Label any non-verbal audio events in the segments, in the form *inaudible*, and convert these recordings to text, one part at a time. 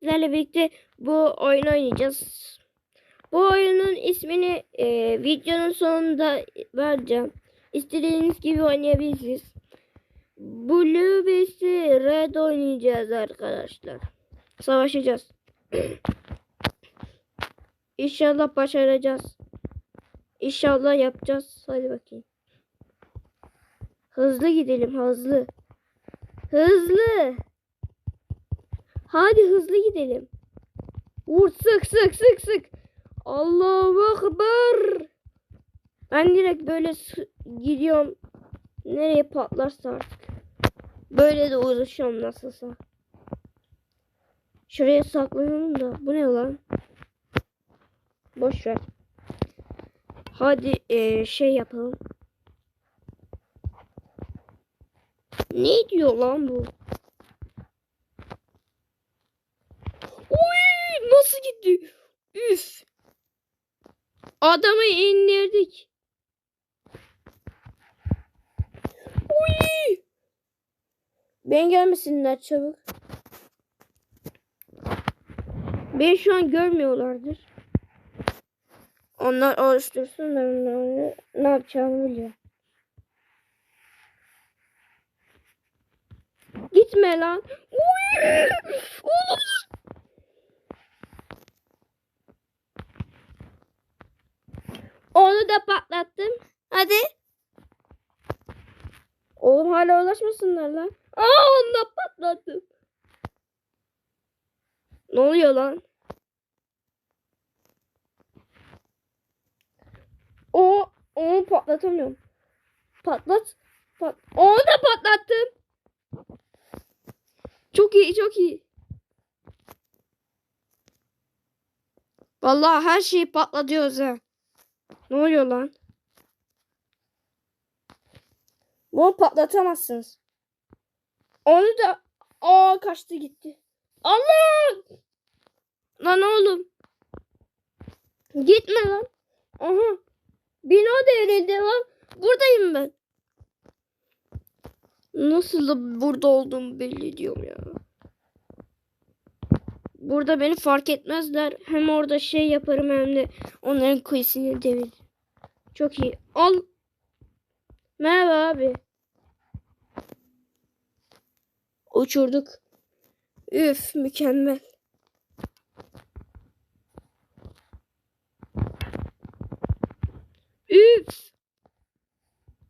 sizlerle birlikte bu oyunu oynayacağız. Bu oyunun ismini e, videonun sonunda vereceğim. İstediğiniz gibi oynayabilirsiniz. Blue vs Red oynayacağız arkadaşlar. Savaşacağız. *clears throat* İnşallah başaracağız. İnşallah yapacağız. Hadi bakayım. Hızlı gidelim hızlı. Hızlı. Hadi hızlı gidelim. Vur sık sık sık sık. Allahu Ekber. Ben direkt böyle gidiyorum. Nereye patlarsa artık. Böyle de uğraşıyorum nasılsa. Şuraya saklanalım da. Bu ne lan? Boş ver. Hadi eee, şey yapalım. Ne diyor lan bu? Uy, nasıl gitti? Üf. Adamı indirdik. Uy. Ben gelmesinler çabuk. Beni şu an görmüyorlardır. Onlar oluştursunlar onları. Ne yapacağımı biliyor. Gitme lan. Oğlum. Onu da patlattım. Hadi. Oğlum hala ulaşmasınlar lan. Aa onu da patlattım. Ne oluyor lan? O onu patlatamıyorum. Patlat. Pat. Onu da patlattım. Çok iyi, çok iyi. Vallahi her şeyi patlatıyoruz ha. Ne oluyor lan? Bunu patlatamazsınız. Onu da aa kaçtı gitti. Allah! Lan oğlum. Gitme lan. Aha. Bina devrildi lan. Buradayım ben. Nasıl da burada olduğumu belli ediyorum ya. Burada beni fark etmezler. Hem orada şey yaparım hem de onların kuyusunu deviririm. Çok iyi. Al. Merhaba abi. Uçurduk. Üf mükemmel. Üf.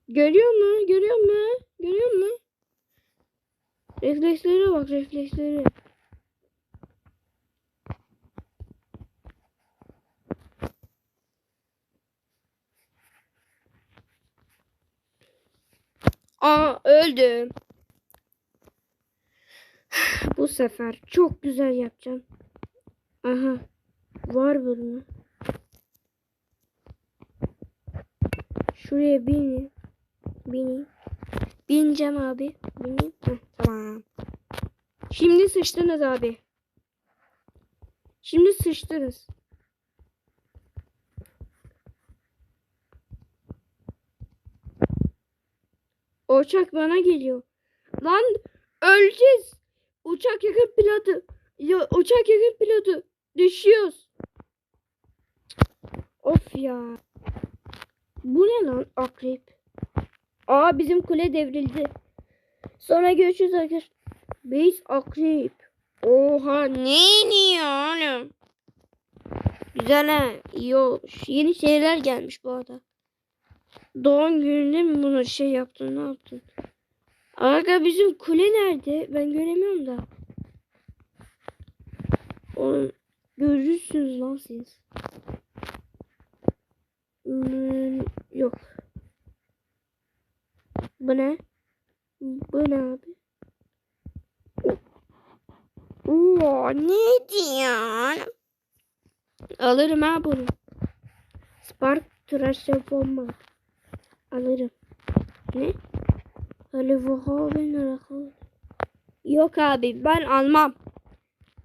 Görüyor mu? Görüyor mu? Görüyor mu? Reflekslere bak refleksleri. Aa öldüm. Bu sefer çok güzel yapacağım. Aha. Var bölümü. Şuraya bin. Bineyim. Bineceğim abi. Bineyim. Tamam. Şimdi sıçtınız abi. Şimdi sıçtınız. Uçak bana geliyor. Lan öleceğiz. Uçak yakın pilotu. Ya, uçak yakın pilotu. Düşüyoruz. Of ya. Bu ne lan akrep? Aa bizim kule devrildi. Sonra görüşürüz arkadaşlar. Base akrep. Oha ne iniyor oğlum? Güzel ha. Olmuş. Yeni şeyler gelmiş bu arada. Doğum gününde mi bunu şey yaptın ne yaptın? Aga bizim kule nerede? Ben göremiyorum da. Oğlum görürsünüz lan siz. Hmm, yok. Bu ne? Bu ne abi? Oo, ne diyorsun? Alırım ha bunu. Spark tıraş yapma. Alırım. Ne? Öyle vaha ben Yok abi ben almam.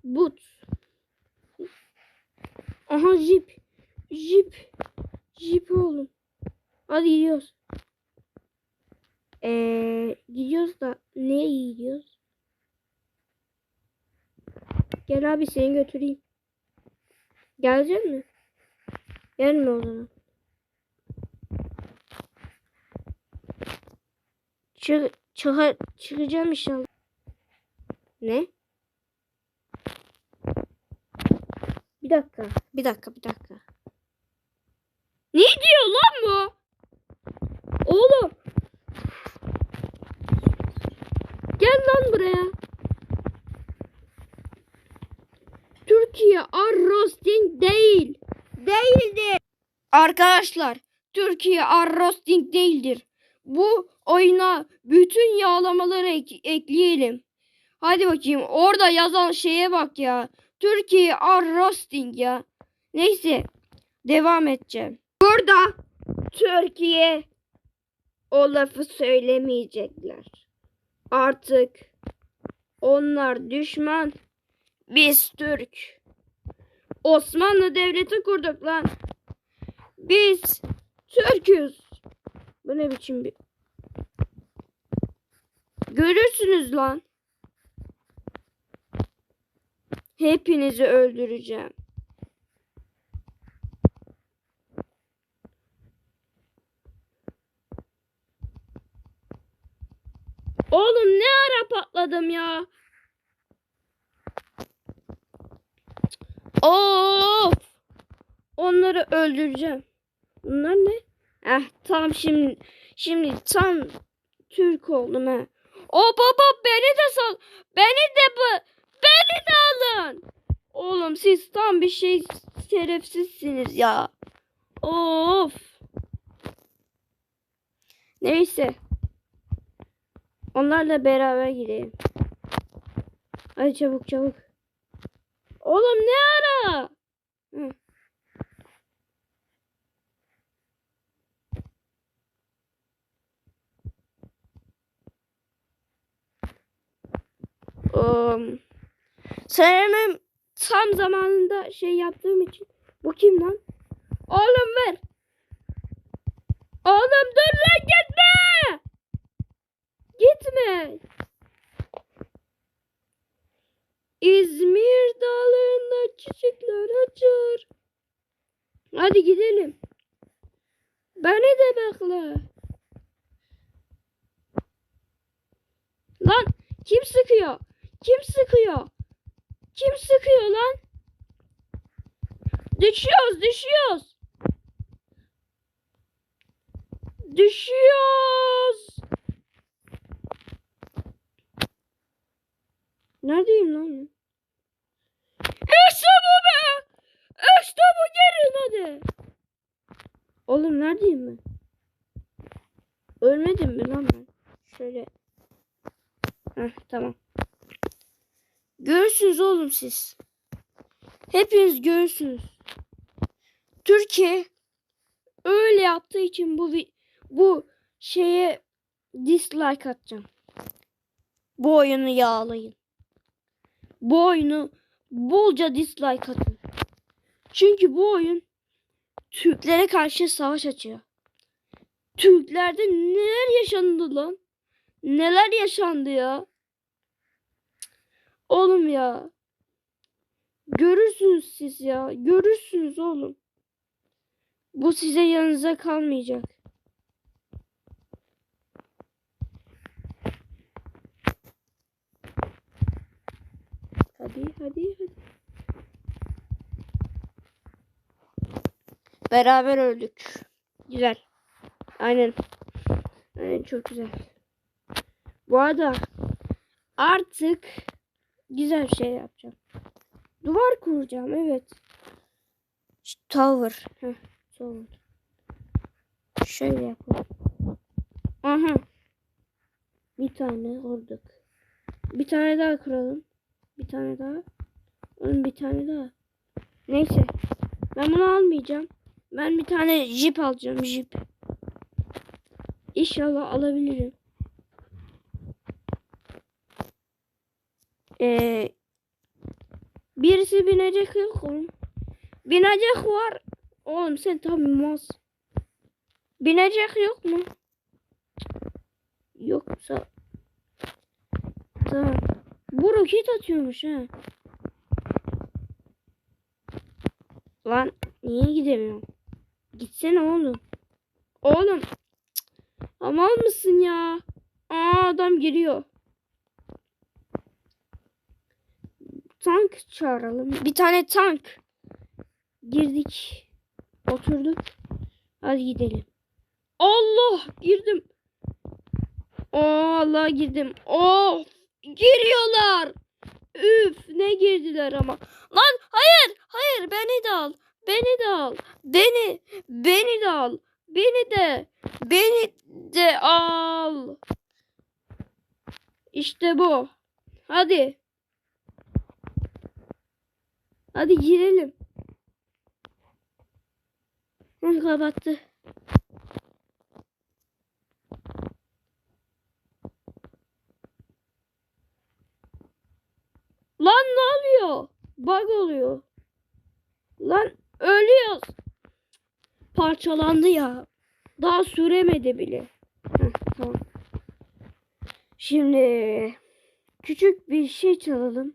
But. Aha jip. Jip. Jip oğlum. Hadi gidiyoruz. Ee, gidiyoruz da nereye gidiyoruz? Gel abi seni götüreyim. Gelecek mi? Gelme o zaman. Çık, çıkar, çıkacağım inşallah. Ne? Bir dakika. Bir dakika, bir dakika. Ne diyor lan bu? Oğlum. Gel lan buraya. Türkiye Arrosting değil. Değildir. Arkadaşlar Türkiye Arrosting değildir. Bu oyuna bütün yağlamaları ek- ekleyelim. Hadi bakayım orada yazan şeye bak ya. Türkiye Arrosting ya. Neyse devam edeceğim. Burada Türkiye o lafı söylemeyecekler. Artık onlar düşman, biz Türk. Osmanlı Devleti kurduk lan. Biz Türk'üz. Bu ne biçim bir... Görürsünüz lan. Hepinizi öldüreceğim. Oğlum ne ara patladım ya? Of! Onları öldüreceğim. Bunlar ne? Eh tam şimdi şimdi tam Türk oldum he. O baba beni de sal. Beni de bu. Beni de alın. Oğlum siz tam bir şey şerefsizsiniz ya. Of. Neyse. Onlarla beraber gidelim. Hadi çabuk çabuk. Oğlum ne ara? Hı. Um, Senemem tam zamanında şey yaptığım için. Bu kim lan? Oğlum ver. Oğlum dur lan gitme. Gitme. İzmir dağlarında çiçekler açar. Hadi gidelim. Beni de bekle. Lan kim sıkıyor? Kim sıkıyor? Kim sıkıyor lan? Düşüyoruz, düşüyoruz. Düşüyoruz. Neredeyim lan? İşte bu be! İşte bu gelin hadi. Oğlum neredeyim ben? Ölmedim mi lan ben? Şöyle. Heh, tamam. Görürsünüz oğlum siz. Hepiniz görürsünüz. Türkiye öyle yaptığı için bu bu şeye dislike atacağım. Bu oyunu yağlayın. Bu oyunu bolca dislike atın. Çünkü bu oyun Türklere karşı savaş açıyor. Türklerde neler yaşandı lan? Neler yaşandı ya? Oğlum ya. Görürsünüz siz ya. Görürsünüz oğlum. Bu size yanınıza kalmayacak. Hadi hadi hadi. Beraber öldük. Güzel. Aynen. Aynen çok güzel. Bu arada artık güzel bir şey yapacağım. Duvar kuracağım evet. Tower. Heh, tower. Şöyle yapalım. Aha. Bir tane kurduk. Bir tane daha kuralım. Bir tane daha. Oğlum bir tane daha. Neyse. Ben bunu almayacağım. Ben bir tane jip alacağım. Jip. İnşallah alabilirim. Ee, birisi binecek yok oğlum. Binecek var. Oğlum sen tam mas. Binecek yok mu? Yoksa. Tamam. Bu roket atıyormuş ha. Lan niye gidemiyorum? Gitsene oğlum. Oğlum. Amal mısın ya? Aa adam giriyor. Tank çağıralım. Bir tane tank. Girdik. Oturduk. Hadi gidelim. Allah girdim. Allah girdim. Of giriyorlar. Üf ne girdiler ama. Lan hayır hayır beni de al. Beni de al. Beni beni de al. Beni de beni de al. İşte bu. Hadi. Hadi girelim. Hı, kapattı. Lan ne oluyor? Bug oluyor. Lan ölüyoruz. Parçalandı ya. Daha süremedi bile. Heh, tamam. Şimdi küçük bir şey çalalım.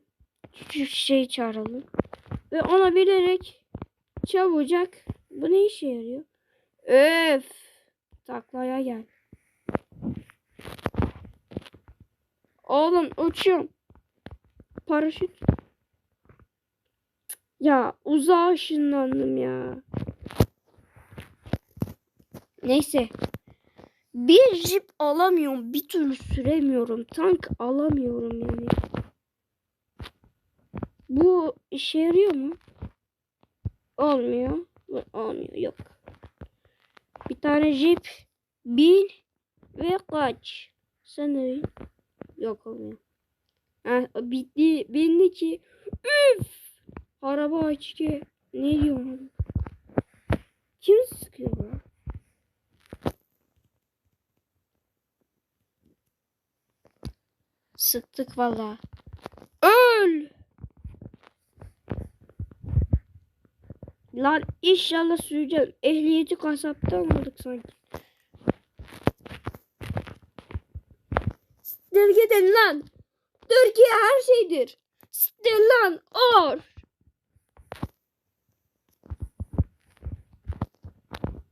Küçük şey çağıralım. Ve ona bilerek çabucak bu ne işe yarıyor? Öf. Taklaya gel. Oğlum uçuyorum. Paraşüt. Ya uzağa ışınlandım ya. Neyse. Bir jip alamıyorum. Bir türlü süremiyorum. Tank alamıyorum yani. Bu işe yarıyor mu? Olmuyor. Olmuyor. Yok. Bir tane jip. Bin. Ve kaç. Bin. Yok olmuyor. Ha, bitti. Bindi ki. Üf. Araba aç ki. Ne diyorum? Kim sıkıyor bu? Sıktık valla. Öl. Lan inşallah süreceğim. Ehliyeti kasaptan aldık sanki. Gidin lan. Türkiye her şeydir. Siktir lan. Or.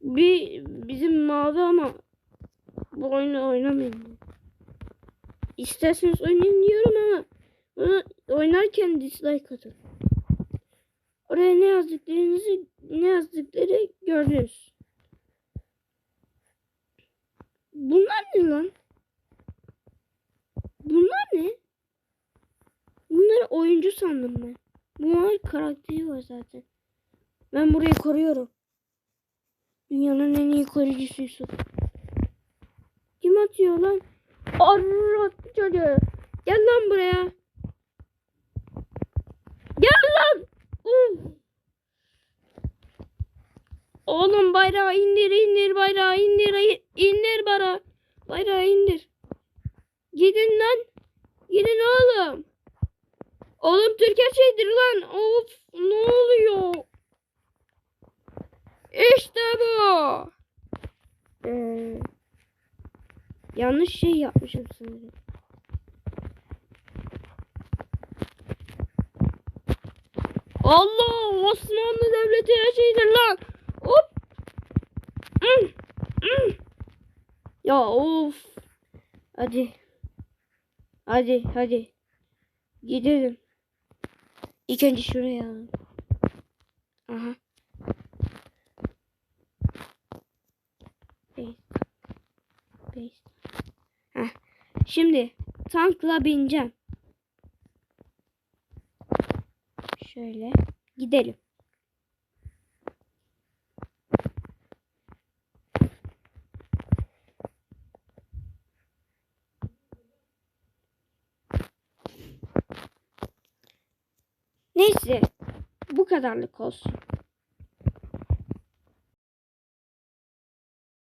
Bir bizim mavi ama bu oyunu oynamayın. İsterseniz oynayın diyorum ama oynarken dislike atın. Oraya ne yazdıklarınızı ne yazdıkları gördünüz. Bunlar ne lan? Bunlar ne? Bunları oyuncu sandım ben. Bunlar karakteri var zaten. Ben burayı koruyorum. Dünyanın en iyi koruyucusuysun. Kim atıyor lan? Arr attı çocuğu. Gel lan buraya. Gel lan. Uf. Oğlum bayrağı indir indir bayrağı indir indir bara. Bayrağı indir. Gidin lan. Gidin oğlum. Oğlum Türkiye şeydir lan. Of ne oluyor? İşte bu. Ee, yanlış şey yapmışım sanırım. Allah Osmanlı Devleti her şeydir lan. Ya of. Hadi. Hadi hadi. Gidelim. İlk önce şuraya. Aha. Base. Base. Heh. Şimdi tankla bineceğim. Şöyle gidelim. Neyse bu kadarlık olsun.